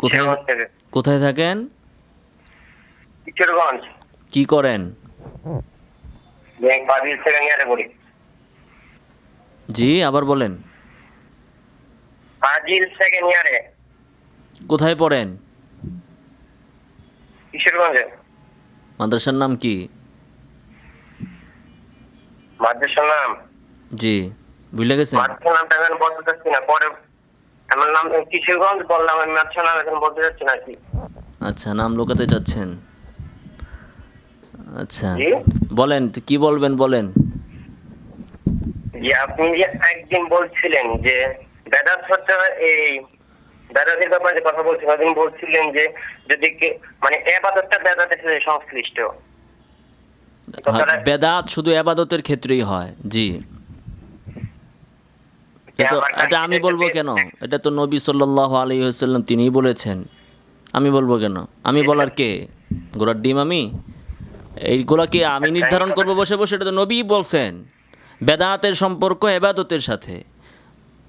কোথায় কোথায় থাকেন? কিশোরগঞ্জ। কি করেন? জি আবার বলেন। ফাজিল সেকেন্ড ইয়ারে কোথায় পড়েন? কিশোরগঞ্জে। মাদ্রাসার নাম কি? মাদ্রাসার নাম? জি বুঝলে গেছেন? মাদ্রাসার নামটা এখন বলতে চাচ্ছি না পরে আমার নাম কিশোরগঞ্জ বললাম আমি মাদ্রাসার নাম এখন বলতে চাচ্ছি না কি আচ্ছা নাম লোকাতে যাচ্ছেন। আচ্ছা। বলেন কি বলবেন বলেন। যে আপনি যে একদিন বলছিলেন যে বেদাত হচ্ছে এই বেদাতের ব্যাপারে যে কথা বলছিলেন ওদিন বলছিলেন যে যদি মানে এবাদতটা বেদাতের সাথে সংশ্লিষ্ট। হ্যাঁ, বেদাত শুধু এবাদতের ক্ষেত্রেই হয় জি। এটা আমি বলব কেন? এটা তো নবী সাল্লাহ আলী হাসাল্লাম তিনিই বলেছেন। আমি বলব কেন? আমি বলার কে? গোড়ার ডিম আমি? এইগুলা কি আমি নির্ধারণ করব বসে বসে? এটা তো নবীই বলছেন। বেদাতের সম্পর্ক এবাদতের সাথে।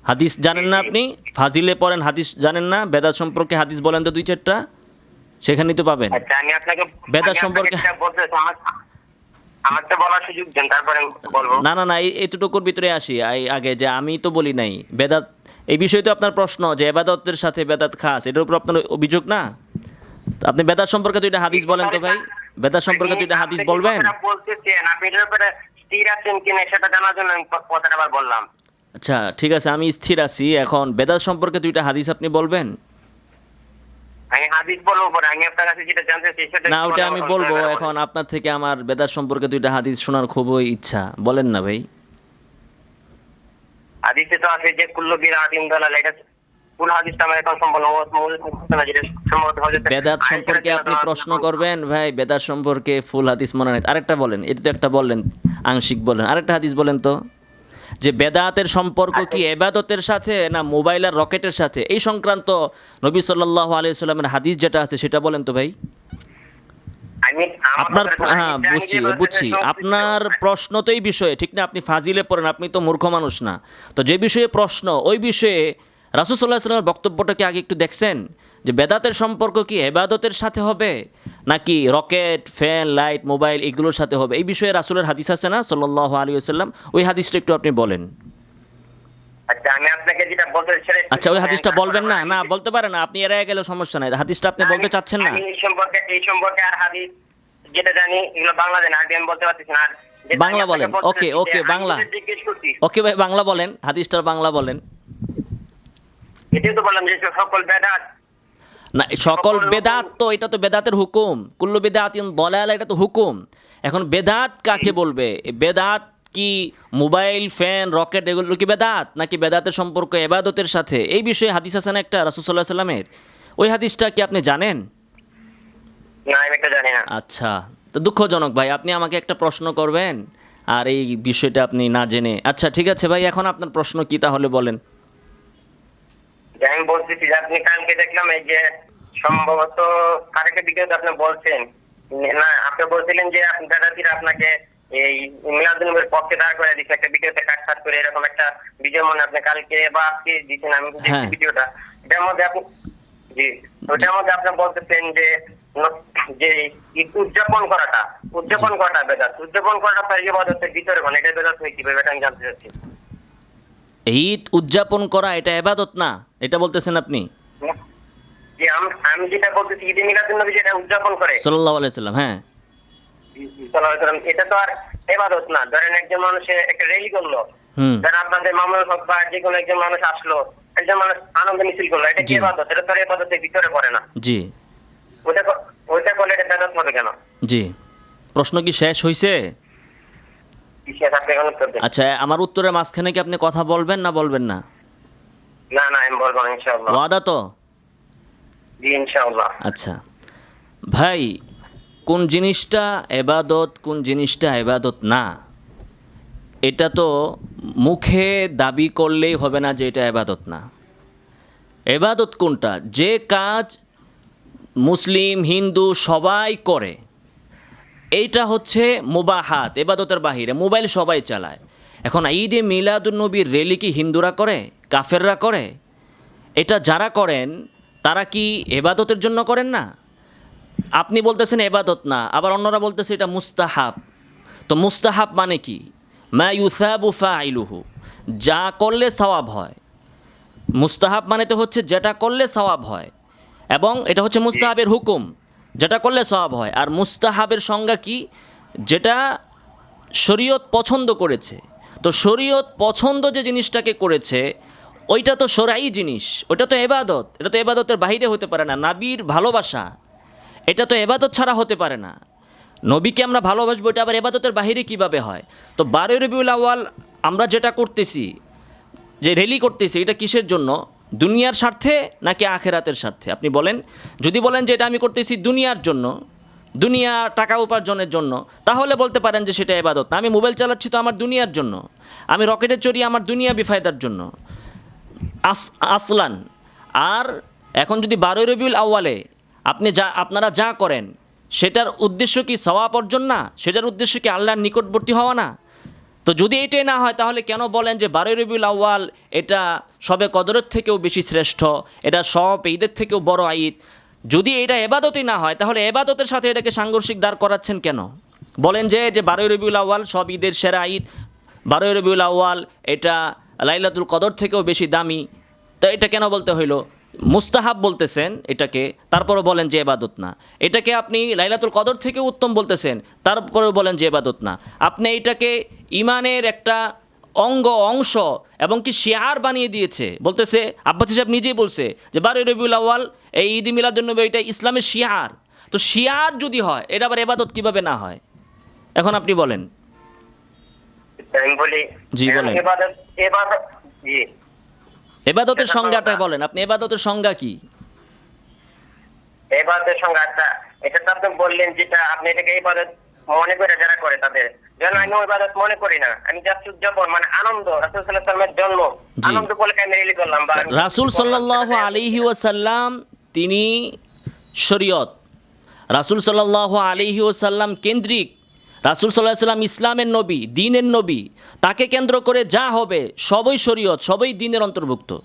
হাদিস জানেন না আপনি? ফাজিলে পড়েন হাদিস জানেন না? বেদাত সম্পর্কে হাদিস বলেন তো দুই চারটা। সেখানেই তো পাবেন। আচ্ছা বেদাত সম্পর্কে- তো বলার সুযোগ দেন তারপরে বলব। না না না এতটুকুর ভিতরে আসি। আগে যে আমি তো বলি নাই। বেদাত এই বিষয়ে তো আপনার প্রশ্ন যে এবাদতের সাথে বেদাত খাস এটার উপর আপনার অভিযোগ না? আপনি বেদাত সম্পর্কে দুইটা হাদিস বলেন তো ভাই। বেদাত সম্পর্কে দুইটা হাদিস বলবেন? বলতেছেন আপনি এটার উপরে স্থির আছেন কিনা সেটা জানার জন্য আমি কথাটা আবার বললাম। আচ্ছা ঠিক আছে আমি স্থির আছি। এখন বেদাত সম্পর্কে দুইটা হাদিস আপনি বলবেন? হাদিস বলব পরে আমি আপনার কাছে যেটা জানতে চাই সেটা না ওটা আমি বলব। এখন আপনার থেকে আমার বেদাত সম্পর্কে দুইটা হাদিস শোনার খুবই ইচ্ছা। বলেন না ভাই। হাদিসে তো আছে যে কুল্লু দালাল এটা কুল হাদিসটা? আমার এখন সম্পূর্ণ মূল মুখস্থ না যেটা সম্ভবত হযরত বেদাত সম্পর্কে আপনি প্রশ্ন করবেন ভাই বেদাত সম্পর্কে ফুল হাদিস মনে নাই। আরেকটা বলেন এটা তো একটা বললেন আংশিক বলেন। আরেকটা হাদিস বলেন তো। যে বেদাতের সম্পর্ক কি এবাদতের সাথে না মোবাইল আর রকেটের সাথে? এই সংক্রান্ত নবী সাল্লাহ আলিয়া সাল্লামের হাদিস যেটা আছে সেটা বলেন তো ভাই। আপনার হ্যাঁ বুঝছি বুঝছি। আপনার প্রশ্ন তো এই বিষয়ে ঠিক না? আপনি ফাজিলে পড়েন আপনি তো মূর্খ মানুষ না। তো যে বিষয়ে প্রশ্ন ওই বিষয়ে রাসুসাল্লাহ সাল্লামের বক্তব্যটাকে আগে একটু দেখছেন? যে বেদাতের সম্পর্ক কি এবাদতের সাথে হবে? নাকি রকেট ফ্যান লাইট মোবাইল এগুলোর সাথে হবে? এই বিষয়ে রাসুলের হাদিস আছে না? সাল্লাহ আলী আসাল্লাম ওই হাদিসটা একটু আপনি বলেন। আচ্ছা আচ্ছা ওই হাদিসটা বলবেন না? না বলতে পারেন না আপনি এড়িয়ে গেলে সমস্যা নাই। হাদিসটা আপনি বলতে চাচ্ছেন না? এই সম্পর্কে এই সম্পর্কে আর হাদিস যেটা জানি এগুলো বাংলা জানি আরবি আমি বলতে পারতেছি না। বাংলা বলেন। ওকে, ওকে, বাংলা। ওকে ভাই বাংলা বলেন। হাদিসটার বাংলা বলেন। এটাই তো বললাম যে সকল বেদাত না সকল বেদাত তো এটা তো বেদাতের হুকুম। কুল্লু বেদাত দলাল এটা তো হুকুম। এখন বেদাত কাকে বলবে? বেদাত কি মোবাইল ফ্যান রকেট এগুলো কি বেদাত? নাকি বেদাতের সম্পর্ক এবাদতের সাথে? এই বিষয়ে হাদিস আছে না একটা রাসুসাল্লাহ সাল্লামের? ওই হাদিসটা কি আপনি জানেন? আচ্ছা তো দুঃখজনক ভাই আপনি আমাকে একটা প্রশ্ন করবেন আর এই বিষয়টা আপনি না জেনে। আচ্ছা ঠিক আছে ভাই এখন আপনার প্রশ্ন কি তাহলে বলেন। আমি বলতেছি যে আপনি কালকে দেখলাম এই যে সম্ভবত কারেন্টের ভিডিওতে আপনি বলছেন। না আপনি বলছিলেন যে আপনি দাদাজিরা আপনাকে এই মিলাদুলের পক্ষে দাঁড় করে দিচ্ছে একটা ভিডিওতে কাট কাট করে এরকম একটা ভিডিও মনে আপনি কালকে বা আজকে দিচ্ছেন আমি দেখছি হ্যাঁ। ভিডিওটা। এটার মধ্যে আপনি জি ওটার মধ্যে আপনি বলতেছেন যে যে উদযাপন করাটা উদযাপন করাটা বেদাত উদযাপন করাটা তার ইবাদতের ভিতরে মানে এটা বেদাত হয়ে কীভাবে এটা আমি জানতে চাচ্ছি। ঈদ উদযাপন করা এটা এবাদত না? এটা বলতেছেন আপনি? আমি আমি যেটা বলতেছি ঈদে মিলাদুল যেটা উদযাপন করে। সাল্লাহ আলাইসাল্লাম হ্যাঁ। সাল্লাল্লাহু আলাইহি ওয়াসাল্লাম, এটা তো আর এবাদত না। ধরেন একজন মানুষে একটা রেলি করল। ধরেন আপনাদের মামুল হক বা যে কোনো একজন মানুষ আসলো একজন মানুষ আনন্দ মিছিল করল এটা কি এবাদত? এটা তো আর এবাদতের ভিতরে পড়ে না। জি। করলে এটা বেদাত হবে কেন? জি। প্রশ্ন কি শেষ হয়েছে বিশেষ আপনি এখন উত্তর দেন। আচ্ছা আমার উত্তরের মাঝখানে কি আপনি কথা বলবেন না বলবেন না? না না আমি বলব ইনশাআল্লাহ। ওয়াদা তো? জি ইনশাআল্লাহ। আচ্ছা। ভাই কোন জিনিসটা এবাদত কোন জিনিসটা এবাদত না? এটা তো মুখে দাবি করলেই হবে না যে এটা এবাদত না। এবাদত কোনটা? যে কাজ মুসলিম হিন্দু সবাই করে এইটা হচ্ছে মুবাহাত এবাদতের বাহিরে, মোবাইল সবাই চালায়। এখন ঈদে মিলাদুন্নবীর রেলি কি হিন্দুরা করে, কাফেররা করে? এটা যারা করেন, তারা কি এবাদতের জন্য করেন না? আপনি বলতেছেন এবাদত না, আবার অন্যরা বলতেছে এটা মুস্তাহাব। তো মুস্তাহাব মানে কি? মা ইউসাবু ফাইলুহু, যা করলে সওয়াব হয়। মুস্তাহাব মানে তো হচ্ছে যেটা করলে সওয়াব হয়। এবং এটা হচ্ছে মুস্তাহাবের হুকুম। যেটা করলে সওয়াব হয়। আর মুস্তাহাবের সংজ্ঞা কি? যেটা শরীয়ত পছন্দ করেছে। তো শরীয়ত পছন্দ যে জিনিসটাকে করেছে, ওইটা তো সরাই জিনিস ওটা তো এবাদত। এটা তো এবাদতের বাইরে হতে পারে না। নাবির ভালোবাসা, এটা তো এবাদত ছাড়া হতে পারে না। নবীকে আমরা ভালোবাসবো, এটা আবার এবাদতের বাহিরে কীভাবে হয়? তো বারোই রবিউল আওয়াল আমরা যেটা করতেছি, যে রেলি করতেছি, এটা কিসের জন্য? দুনিয়ার স্বার্থে নাকি আখেরাতের স্বার্থে? আপনি বলেন, যদি বলেন যে এটা আমি করতেছি দুনিয়ার জন্য, দুনিয়া টাকা উপার্জনের জন্য, তাহলে বলতে পারেন যে সেটা এবাদত না। আমি মোবাইল চালাচ্ছি তো আমার দুনিয়ার জন্য। আমি রকেটে চড়ি আমার দুনিয়া বিফায়দার জন্য। আস, আসলান। আর এখন যদি বারোই রবিউল আউ্য়ালে আপনি যা, আপনারা যা করেন, সেটার উদ্দেশ্য কি সওয়াব অর্জন না? সেটার উদ্দেশ্য কি আল্লাহর নিকটবর্তী হওয়া না? তো যদি এটাই না হয়, তাহলে কেন বলেন যে বারোই রবিউল আউ্য়াল এটা সবে কদরের থেকেও বেশি শ্রেষ্ঠ, এটা সব ঈদের থেকেও বড় ঈদ? যদি এটা এবাদতই না হয়, তাহলে এবাদতের সাথে এটাকে সাংঘর্ষিক দাঁড় করাচ্ছেন কেন? বলেন যে যে বারোই রবিউল আউ্য়াল সব ঈদের সেরা ঈদ, বারোই রবিউল আউ্য়াল এটা লাইলাতুল কদর থেকেও বেশি দামি, তো এটা কেন বলতে হইল? মুস্তাহাব বলতেছেন এটাকে তারপরে বলেন যে এবাদত না। এটাকে আপনি লাইলাতুল কদর থেকেও উত্তম বলতেছেন তারপরে বলেন যে এবাদত না। আপনি এটাকে ইমানের একটা অঙ্গ অংশ এবং কি শেয়ার বানিয়ে দিয়েছে। বলতেছে আব্বাস সাহেব নিজেই বলছে যে বারোই রবিউল আউ্য়াল এই ঈদ মিলাদুন্নবী এটা ইসলামের শিয়ার। তো শিয়ার যদি হয় এটা আবার এবাদত কীভাবে না হয়? এখন আপনি বলেন। জি, বলেন। এবাদত এবাদত এবাদতের সংজ্ঞাটা বলেন আপনি এবাদতের সংজ্ঞা কি? এবাদতের আচ্ছা এটা তো আপনি বললেন যেটা আপনি এটাকে ইবাদত মনে করে যারা করে তাদের। যেন আমি ইবাদত মনে করি না আমি জাস্ট উদযাপন মানে আনন্দ রাসুল সাল্লাহ সাল্লামের জন্ম। আনন্দ বলে আমি রেলি করলাম বা রাসুল সাল্লাহ আলিহি ওয়াসাল্লাম তিনি শরীয়ত। রাসুল সাল্লাহ আলিহি ওসাল্লাম কেন্দ্রিক রাসুল সাল্লাহ সাল্লাম ইসলামের নবী, দিনের নবী, তাকে কেন্দ্র করে যা হবে সবই শরীয়ত, সবই দিনের অন্তর্ভুক্ত।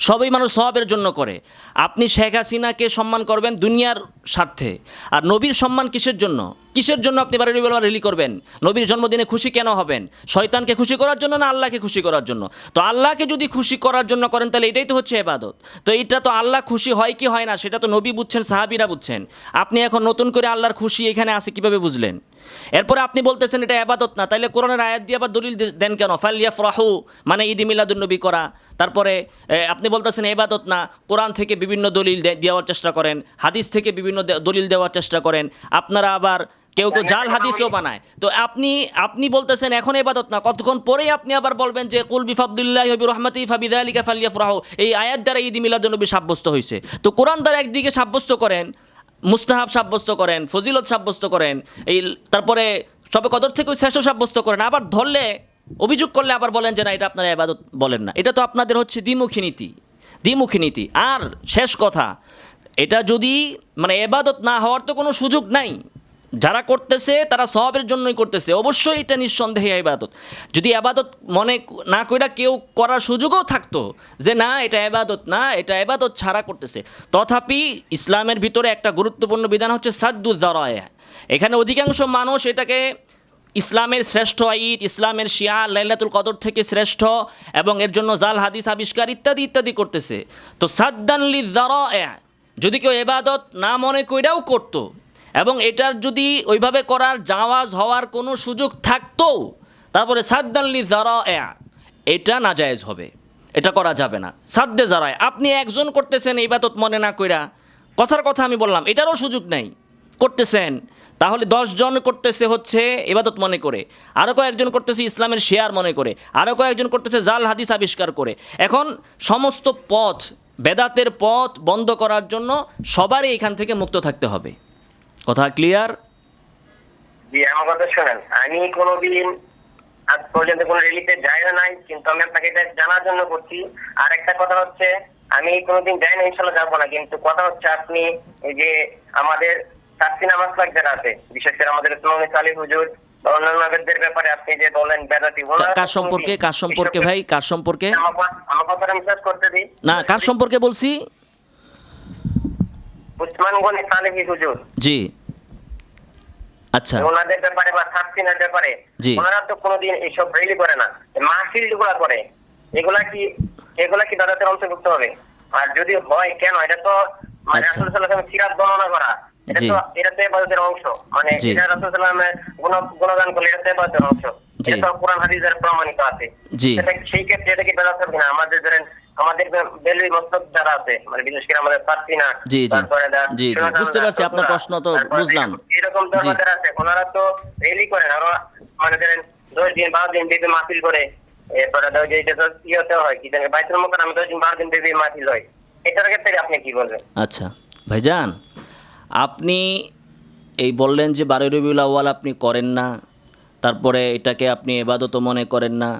সবই মানুষ স্বভাবের জন্য করে। আপনি শেখ হাসিনাকে সম্মান করবেন দুনিয়ার স্বার্থে। আর নবীর সম্মান কিসের জন্য? কিসের জন্য আপনি বারো রবিবার রেলি করবেন? নবীর জন্মদিনে খুশি কেন হবেন? শয়তানকে খুশি করার জন্য না আল্লাহকে খুশি করার জন্য? তো আল্লাহকে যদি খুশি করার জন্য করেন, তাহলে এটাই তো হচ্ছে এবাদত তো এটা তো আল্লাহ খুশি হয় কি হয় না, সেটা তো নবী বুঝছেন, সাহাবিরা বুঝছেন। আপনি এখন নতুন করে আল্লাহর খুশি এখানে আছে কীভাবে বুঝলেন? এরপরে আপনি বলতেছেন এটা আবাদত না, তাইলে কোরআনের আয়াত দিয়ে আবার দলিল দেন কেন? ফালিয়া ফরাহু মানে ঈদ মিলাদুন্নবী করা। তারপরে আপনি বলতেছেন এবাদত না, কোরআন থেকে বিভিন্ন দলিল দেওয়ার চেষ্টা করেন, হাদিস থেকে বিভিন্ন দলিল দেওয়ার চেষ্টা করেন, আপনারা আবার কেউ কেউ জাল হাদিসও বানায়। তো আপনি আপনি বলতেছেন এখন এবাদত না, কতক্ষণ পরেই আপনি আবার বলবেন যে কুল বিফাবদুল্লাহ হবি রহমতি ফাবিদা আলিকা ফালিয়া ফরাহ এই আয়াত দ্বারা ঈদ মিলাদুন্নবী সাব্যস্ত হয়েছে তো কোরআন দ্বারা একদিকে সাব্যস্ত করেন মুস্তাহাব সাব্যস্ত করেন, ফজিলত সাব্যস্ত করেন, এই তারপরে সবে কদর থেকে শ্রেষ্ঠ সাব্যস্ত করেন, আবার ধরলে, অভিযোগ করলে আবার বলেন যে না, এটা আপনারা এবাদত বলেন না। এটা তো আপনাদের হচ্ছে দ্বিমুখী নীতি দ্বিমুখী নীতি। আর শেষ কথা, এটা যদি মানে এবাদত না হওয়ার তো কোনো সুযোগ নাই। যারা করতেছে, তারা সবের জন্যই করতেছে। অবশ্যই এটা নিঃসন্দেহে এবাদত যদি এবাদত মনে না কইরা কেউ করার সুযোগও থাকতো যে, না, এটা এবাদত না, এটা এবাদত ছাড়া করতেছে। তথাপি ইসলামের ভিতরে একটা গুরুত্বপূর্ণ বিধান হচ্ছে সাদ্দুজারায়া এখানে অধিকাংশ মানুষ এটাকে ইসলামের শ্রেষ্ঠ ঈদ, ইসলামের শিয়া, লাইলাতুল কদর থেকে শ্রেষ্ঠ এবং এর জন্য জাল, হাদিস, আবিষ্কার ইত্যাদি ইত্যাদি করতেছে। তো সাদ্দানলি জারায়া যদি কেউ এবাদত না মনে কইরাও করতো এবং এটার যদি ওইভাবে করার জাওয়াজ হওয়ার কোনো সুযোগ থাকতো, তারপরে সাদ্দানলি জারা এটা নাজায়েজ হবে। এটা করা যাবে না। সাদ্দে জারায় আপনি একজন করতেছেন ইবাদত মনে না কইরা। কথার কথা আমি বললাম, এটারও সুযোগ নেই। করতেছেন, তাহলে জন করতেছে হচ্ছে এবাদত মনে করে। আরও কয়েকজন করতেছে ইসলামের শেয়ার মনে করে। আরও কয়েকজন করতেছে জাল হাদিস আবিষ্কার করে। এখন সমস্ত পথ, বেদাতের পথ বন্ধ করার জন্য সবারই এখান থেকে মুক্ত থাকতে হবে। কথা ক্লিয়ার জি আমার কথা শোনেন। আমি কোনোদিন আজ পর্যন্ত কোনো রেলিতে যাইও নাই কিন্তু আমি আপনাকে এটা জানার জন্য করছি। আর একটা কথা হচ্ছে আমি কোনোদিন যাই না ইনশাল্লাহ যাব না কিন্তু কথা হচ্ছে আপনি এই যে আমাদের তাসিনা মাসলাক যারা আছে বিশেষ করে আমাদের ইসলামী সালি হুজুর বা অন্যান্য ব্যাপারে আপনি যে বলেন বেদাতি কার সম্পর্কে? কার সম্পর্কে ভাই? কার সম্পর্কে? আমার কথা- কথাটা শেষ করতে দিই। না কার সম্পর্কে বলছি? উসমান গনি সালেহি হুজুর। জি। আচ্ছা। ওনাদের ব্যাপারে বা সাবসিনের ব্যাপারে ওনারা তো কোনোদিন এইসব রেলি করে না। মাহফিল যেগুলা করে। এগুলা কি এগুলা কি দাদাদের অন্তর্ভুক্ত হবে? আর যদি হয় কেন? এটা তো মানে আচ্ছা। রাসূল ওয়াসাল্লাম সিরাত বর্ণনা করা। এটা তো এটা তো ইবাদতের অংশ। মানে। এটা রাসূল সাল্লাল্লাহু গুণ- গুণগান করলে এটা তো ইবাদতের অংশ। এটা তো কোরআন হাদিসের প্রমাণিত আছে। সেই ক্ষেত্রে এটা কি বেদাত হবে না? আমাদের ধরেন আমাদের বেলুই মস্তক যারা আছে মানে বিশেষ করে আমাদের পার্সিনা জি, জি। জি, জি। বুঝতে পারছি, আপনার প্রশ্ন তো বুঝলাম। এরকম আছে ওনারা তো রেলি করেন মানে ধরেন দশ দিন বারো দিন মাহফিল করে এরপরে ধরো যে ইয়েতে হয় কি জানি বাইতুল দশ দিন বারো দিন মাহফিল হয় এটার ক্ষেত্রে আপনি কি বলবেন আচ্ছা ভাইজান আপনি এই বললেন যে বারোই রবিউল আউ্য়াল আপনি করেন না তারপরে এটাকে আপনি এবাদত মনে করেন না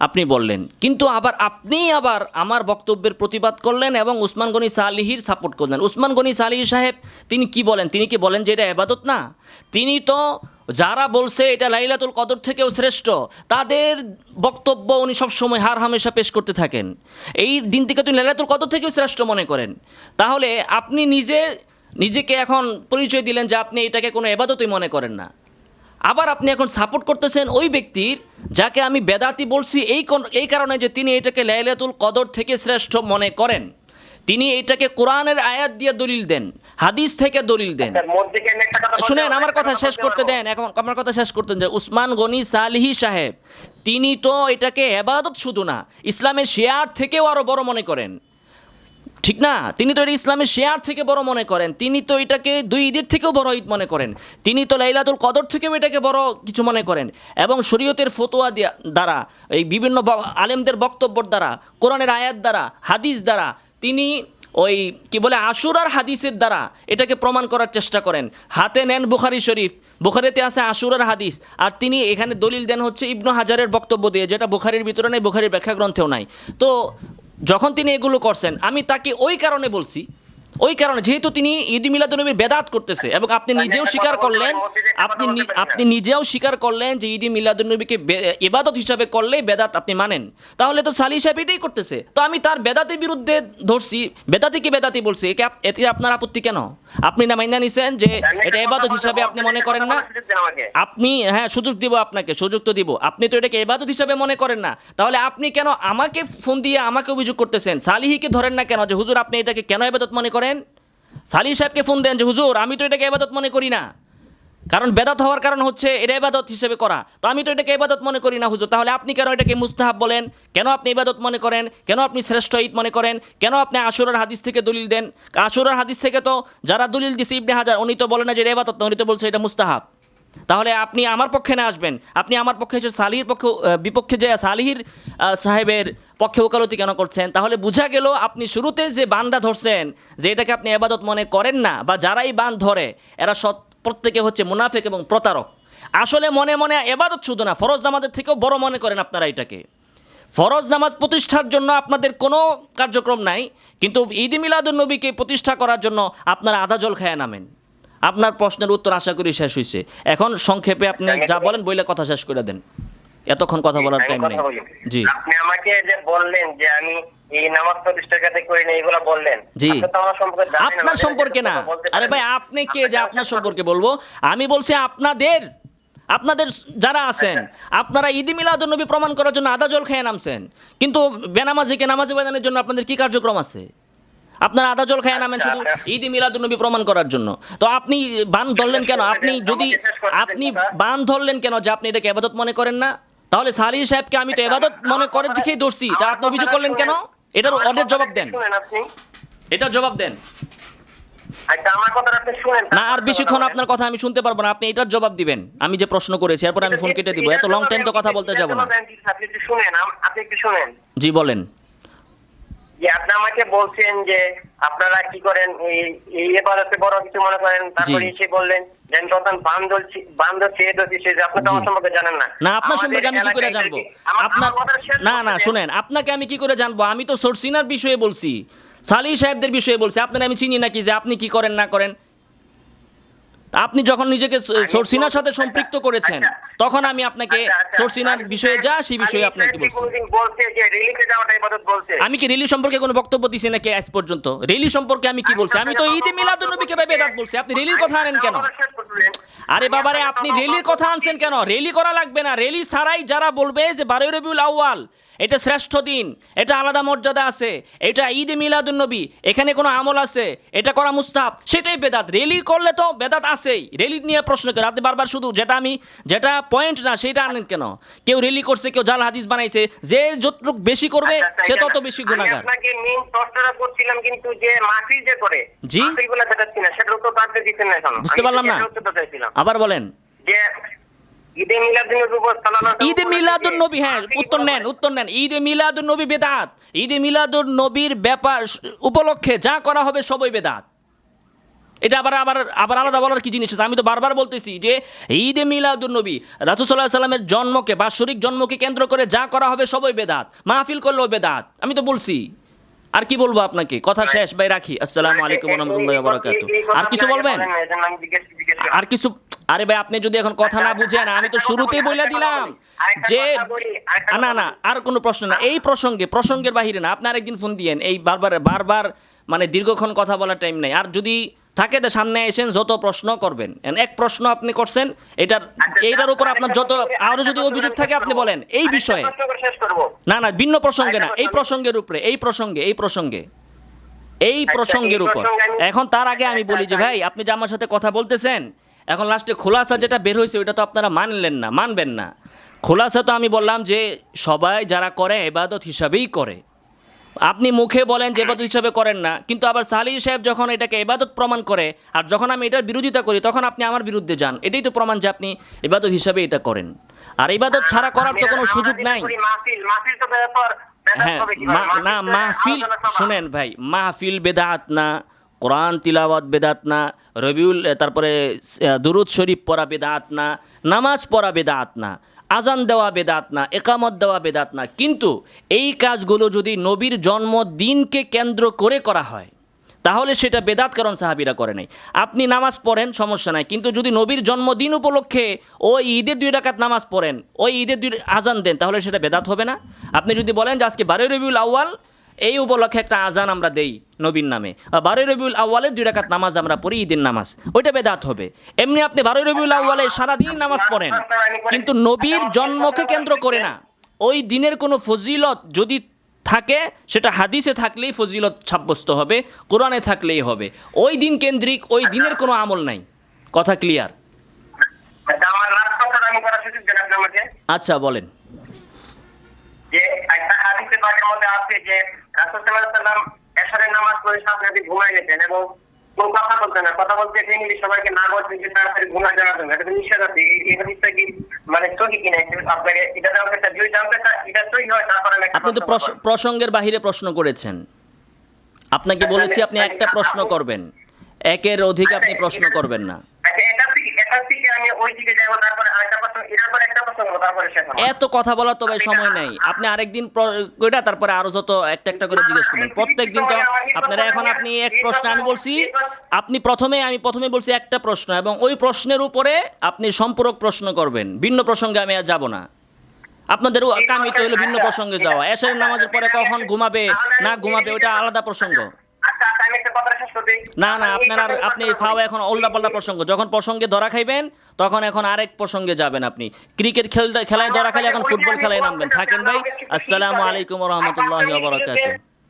আপনি বললেন। কিন্তু আবার আপনি আবার আমার বক্তব্যের প্রতিবাদ করলেন এবং উসমান গনি সালিহির সাপোর্ট করলেন। উসমান গনি সালিহি সাহেব, তিনি কি বলেন? তিনি কি বলেন যে এটা এবাদত না? তিনি তো যারা বলছে এটা লাইলাতুল কদর থেকেও শ্রেষ্ঠ, তাদের বক্তব্য উনি সবসময় হার হামেশা পেশ করতে থাকেন। এই দিন থেকে তিনি লাইলাতুল কদর থেকেও শ্রেষ্ঠ মনে করেন। তাহলে আপনি নিজে, নিজেকে এখন পরিচয় দিলেন যে আপনি এটাকে কোনো এবাদতই মনে করেন না। আবার আপনি এখন সাপোর্ট করতেছেন ওই ব্যক্তির যাকে আমি বেদাতি বলছি এই এই কারণে যে তিনি এটাকে লাইলাতুল কদর থেকে শ্রেষ্ঠ মনে করেন। তিনি এটাকে কোরআনের আয়াত দিয়ে দলিল দেন হাদিস থেকে দলিল দেন। শুনেন আমার কথা শেষ করতে দেন এখন আমার কথা শেষ করতে দেন। উসমান গনি সালিহি সাহেব তিনি তো এটাকে এবাদত শুধু না ইসলামের শেয়ার থেকেও আরও বড় মনে করেন। ঠিক না? তিনি তো এটা ইসলামের শেয়ার থেকে বড় মনে করেন। তিনি তো এটাকে দুই ঈদের থেকেও বড় ঈদ মনে করেন। তিনি তো লাইলাতুল কদর থেকেও এটাকে বড় কিছু মনে করেন। এবং শরীয়তের ফতোয়া দ্বারা, এই বিভিন্ন আলেমদের বক্তব্যর দ্বারা, কোরআনের আয়াত দ্বারা, হাদিস দ্বারা, তিনি ওই কি বলে আশুরার হাদিসের দ্বারা এটাকে প্রমাণ করার চেষ্টা করেন। হাতে নেন বুখারি শরীফ। বুখারিতে আছে আশুরার হাদিস। আর তিনি এখানে দলিল দেন হচ্ছে ইবনু হাজারের বক্তব্য দিয়ে, যেটা বুখারির ভিতরে নেই, বুখারির ব্যাখ্যা গ্রন্থেও নাই। তো যখন তিনি এগুলো করছেন আমি তাকে ওই কারণে বলছি ওই কারণে যেহেতু তিনি ঈদ মিলাদুনবীর বেদাত করতেছে এবং আপনি নিজেও স্বীকার করলেন আপনি। আপনি নিজেও স্বীকার করলেন যে ঈদ মিলাদুনবীকে ইবাদত হিসাবে করলেই বেদাত আপনি মানেন। তাহলে তো সালি সাহেব এটাই করতেছে। তো আমি তার বেদাতের বিরুদ্ধে ধরছি বেদাতিকে বেদাতি বলছি একে এতে আপনার আপত্তি কেন? আপনি না মাইনা নিছেন যে এটা ইবাদত হিসাবে আপনি মনে করেন না। আপনি হ্যাঁ সুযোগ দিব আপনাকে সুযোগ তো দিব। আপনি তো এটাকে এবাদত হিসাবে মনে করেন না। তাহলে আপনি কেন আমাকে ফোন দিয়ে আমাকে অভিযোগ করতেছেন? সালিহিকে ধরেন না কেন যে হুজুর আপনি এটাকে কেন এবাদত মনে করেন? সালিহ সাহেবকে ফোন দেন যে, হুজুর, আমি তো এটাকে এবাদত মনে করি না। কারণ বেদাত হওয়ার কারণ হচ্ছে এটা ইবাদত হিসেবে করা। তো আমি তো এটাকে এবাদত মনে করি না, হুজুর। তাহলে আপনি কেন এটাকে মুস্তাহাব বলেন? কেন আপনি ইবাদত মনে করেন? কেন আপনি শ্রেষ্ঠ ঈদ মনে করেন? কেন আপনি আশুরার হাদিস থেকে দলিল দেন? আশুরার হাদিস থেকে তো যারা দলিল দিছে ইবনে হাজার, উনি তো বলে না যে এটা এবাদত না, উনি তো বলছে এটা মুস্তাহাব। তাহলে আপনি আমার পক্ষে না আসবেন। আপনি আমার পক্ষে এসে সালিহির পক্ষে বিপক্ষে যে সালিহির সাহেবের পক্ষে ওকালতি কেন করছেন? তাহলে বোঝা গেল আপনি শুরুতে যে বানটা ধরছেন, যে এটাকে আপনি এবাদত মনে করেন না, বা যারাই বান ধরে, এরা সৎ, প্রত্যেকে হচ্ছে মুনাফেক এবং প্রতারক। আসলে মনে মনে এবাদত শুধু না, ফরজ নামাজের থেকেও বড় মনে করেন আপনারা এটাকে। ফরজ নামাজ প্রতিষ্ঠার জন্য আপনাদের কোনো কার্যক্রম নাই, কিন্তু ঈদ মিলাদুল নবীকে প্রতিষ্ঠা করার জন্য আপনারা আধা জল খায় নামেন। আপনার প্রশ্নের উত্তর আশা করি শেষ হয়েছে এখন সংক্ষেপে আপনি যা বলেন বইলে কথা শেষ করে দেন। এতক্ষণ কথা বলার টাইম নেই। জি। আপনি আমাকে যে বললেন যে আমি এই নামাজ প্রতিষ্ঠার কাছে করি না এগুলো বললেন। জি। আপনি তো আমার সম্পর্কে জানেন না, আপনার সম্পর্কে না। আরে ভাই আপনি কে যে আপনার সম্পর্কে বলব? আমি বলছি আপনাদের। আপনাদের যারা আছেন আপনারা ঈদ মিলাদুল নবী প্রমাণ করার জন্য আদা জল খেয়ে নামছেন। কিন্তু বেনামাজিকে নামাজি বাজানোর জন্য আপনাদের কি কার্যক্রম আছে? আপনারা আদা জল খেয়ে নামেন শুধু আচ্ছা, ঈদ মিলাদুল নবী প্রমাণ করার জন্য। তো আপনি বান ধরলেন কেন? আপনি যদি আপনি বান ধরলেন কেন যে আপনি এটাকে এবাদত মনে করেন না? তাহলে সালি সাহেবকে আমি তো এবাদত মনে করে দেখেই ধরছি। তা আপনি অভিযোগ করলেন কেন? এটার অর্ডের জবাব দেন। এটার জবাব দেন। আচ্ছা না আর বেশিক্ষণ আপনার কথা আমি শুনতে পারব না। আপনি এটার জবাব দিবেন। আমি যে প্রশ্ন করেছি এরপর আমি ফোন কেটে দিব। এত লং টাইম তো কথা বলতে যাব না। আপনি একটু শুনেন আপনি একটু শুনেন। জি বলেন। যে আপনি আমাকে বলছেন যে আপনারা কি করেন এই এবারতে বড় কিছু মনে করেন? তারপরে এসে বললেন যে তখন বান্দর বান্দর চেয়ে দোষী সে আপনি তো আমার সম্পর্কে জানেন না। না আপনার সম্পর্কে আমি কি করে জানব? আপনার না না শুনেন আপনাকে আমি কি করে জানব? আমি তো সরসিনার বিষয়ে বলছি। সালি সাহেবদের বিষয়ে বলছি। আপনার আমি চিনি নাকি যে আপনি কি করেন না করেন? আপনি যখন নিজেকে সরসিনার সাথে সম্পৃক্ত করেছেন তখন আমি আপনাকে আচ্ছা, আচ্ছা, সরসিনার বিষয়ে যা সেই বিষয়ে আপনাকে বলছে। আমি কি রেলি সম্পর্কে কোনো বক্তব্য দিছি নাকি আজ পর্যন্ত? রেলি সম্পর্কে আমি কি বলছি? আমি তো ঈদে মিলাদুন নবীকে ভাই বেদাত বলছি। আপনি রেলির কথা আনেন কেন? আরে বাবারে আপনি রেলির কথা আনছেন কেন? রেলি করা লাগবে না। রেলি ছাড়াই যারা বলবে যে বারোই রবিউল আউয়াল এটা শ্রেষ্ঠ দিন এটা আলাদা মর্যাদা আছে এটা ঈদ মিলাদুন নবী এখানে কোনো আমল আছে এটা করা মুস্তাব সেটাই বেদাত রেলি করলে তো বেদাত আছেই রেলি নিয়ে প্রশ্ন করে আপনি বারবার শুধু যেটা আমি যেটা পয়েন্ট না সেটা আনেন কেন? কেউ রেলি করছে কেউ জাল হাদিস বানাইছে যে যতটুক বেশি করবে সে তত বেশি আচ্ছা, গুণাগার আপনাকে মেইন প্রশ্নটা করছিলাম কিন্তু যে মাহফিল যে করে জি? মাহফিলগুলো দেখাচ্ছি না সেটা উত্তর আপনি দিচ্ছেন না এখন। বুঝতে পারলাম না। আবার বলেন। যে ঈদে মিলাদুন নবী ঈদে হ্যাঁ উত্তর নেন উত্তর নেন। ঈদে মিলাদুন নবী বেদাত। ঈদে মিলাদুন নবীর ব্যাপার উপলক্ষে যা করা হবে সবই বেদাত। এটা আবার আবার আবার আলাদা বলার কি জিনিস আছে? আমি তো বারবার বলতেছি যে ঈদে মিলাদুন নবী রাসুসাল্লাহ সাল্লামের জন্মকে বাৎসরিক জন্মকে কেন্দ্র করে যা করা হবে সবই বেদাত। মাহফিল করলেও বেদাত। আমি তো বলছি। আর কি বলব আপনাকে? কথা শেষ ভাই রাখি। আসসালামু আলাইকুম রহমতুল্লাহ বরাকাতু আর কিছু বলবেন? আর কিছু আরে ভাই আপনি যদি এখন কথা না বুঝেন আমি তো শুরুতেই বলে দিলাম যে না না আর কোনো প্রশ্ন না। এই প্রসঙ্গে প্রসঙ্গের বাহিরে না আপনি আরেকদিন ফোন দিয়েন। এই বারবার বারবার মানে দীর্ঘক্ষণ কথা বলার টাইম নেই। আর যদি থাকে তো সামনে এসেন যত প্রশ্ন করবেন। এক প্রশ্ন আপনি করছেন এটার এইটার উপর আপনার যত আরও যদি অভিযোগ থাকে আপনি বলেন। এই বিষয়ে। না না ভিন্ন প্রসঙ্গে না। এই প্রসঙ্গের উপরে এই প্রসঙ্গে এই প্রসঙ্গে। এই প্রসঙ্গের উপর। এখন তার আগে আমি বলি যে ভাই আপনি যে আমার সাথে কথা বলতেছেন এখন লাস্টে খোলাসা যেটা বের হয়েছে ওইটা তো আপনারা মানলেন না মানবেন না। খোলাসা তো আমি বললাম যে সবাই যারা করে এবাদত হিসাবেই করে। আপনি মুখে বলেন যে এবাদত হিসাবে করেন না কিন্তু আবার সালি সাহেব যখন এটাকে এবাদত প্রমাণ করে আর যখন আমি এটার বিরোধিতা করি তখন আপনি আমার বিরুদ্ধে যান। এটাই তো প্রমাণ যে আপনি এবাদত হিসাবে এটা করেন। আর ইবাদত ছাড়া করার তো কোনো সুযোগ নাই। হ্যাঁ মা- না মাহফিল শুনেন ভাই মাহফিল বেদাত না কোরআন তিলাওয়াত বেদাত না, রবিউল তারপরে দুরুদ শরীফ পড়া বেদাত না, নামাজ পড়া বেদাত না, আজান দেওয়া বেদাত না, একামত দেওয়া বেদাত না। কিন্তু এই কাজগুলো যদি নবীর জন্মদিনকে কেন্দ্র করে করা হয়, তাহলে সেটা বেদাত কারণ সাহাবিরা করে নাই। আপনি নামাজ পড়েন, সমস্যা নাই। কিন্তু যদি নবীর জন্মদিন উপলক্ষে ওই ঈদের দুই রাকাত নামাজ পড়েন ওই ঈদের দুই, আজান দেন, তাহলে সেটা বেদাত হবে না। আপনি যদি বলেন যে আজকে বারোই রবিউল আউয়াল এই উপলক্ষে একটা আজান আমরা দেই নবীর নামে। বারোই রবিউল আউয়ালের দুই রাকাত নামাজ আমরা পড়ি, ঈদের নামাজ। ওইটা বেদাত হবে। এমনি আপনি বারোই রবিউল আউয়ালে সারাদিন নামাজ পড়েন, কিন্তু নবীর জন্মকে কেন্দ্র করে না। ওই দিনের কোনো ফজিলত যদি থাকে, সেটা হাদিসে থাকলেই ফজিলত সাব্যস্ত হবে, কোরআনে থাকলেই হবে। ওই দিন কেন্দ্রিক, ওই দিনের কোনো আমল নাই। কথা ক্লিয়ার আচ্ছা বলেন। যে একটা হাদিসে মধ্যে আছে যে রাসূল সাল্লাল্লাহু সাল্লাম এশারের নামাজ পড়ে সাথে সাথে ঘুমায় গেছেন এবং কোন কথা বলতেন না। কথা বলতে সবাইকে না বলতে যে তাড়াতাড়ি ঘুমায় যাওয়ার জন্য। এটা তো নিষেধ আছে। এই হাদিসটা কি মানে সহি কিনা আপনাকে এটা জানতে চাই। যদি জানতে এটা সহি হয় তারপরে আপনি তো। প্রসঙ্গের বাহিরে প্রশ্ন করেছেন। আপনাকে বলেছি আপনি একটা প্রশ্ন করবেন। একের অধিক আপনি প্রশ্ন করবেন না। আচ্ছা এটা এত কথা বলার তো ভাই সময় নাই। আপনি আরেকদিন কইটা তারপরে আরও যত একটা একটা করে জিজ্ঞেস করবেন। প্রত্যেক দিন তো আপনারা এখন আপনি এক প্রশ্ন আমি বলছি আপনি প্রথমে আমি প্রথমে বলছি একটা প্রশ্ন এবং ওই প্রশ্নের উপরে আপনি সম্পূরক প্রশ্ন করবেন। ভিন্ন প্রসঙ্গে আমি আর যাব না। আপনাদের কামিত হলো ভিন্ন প্রসঙ্গে যাওয়া। এসের নামাজের পরে কখন ঘুমাবে না ঘুমাবে ওটা আলাদা প্রসঙ্গ। না না আপনার আর আপনি ফাও এখন ওল্লা পাল্লা প্রসঙ্গ। যখন প্রসঙ্গে ধরা খাইবেন তখন এখন আরেক প্রসঙ্গে যাবেন আপনি। ক্রিকেট খেলতে খেলায় ধরা খাইলে এখন ফুটবল খেলায় নামবেন। থাকেন ভাই আসসালামু আলাইকুম রহমতুল্লাহ বরকাত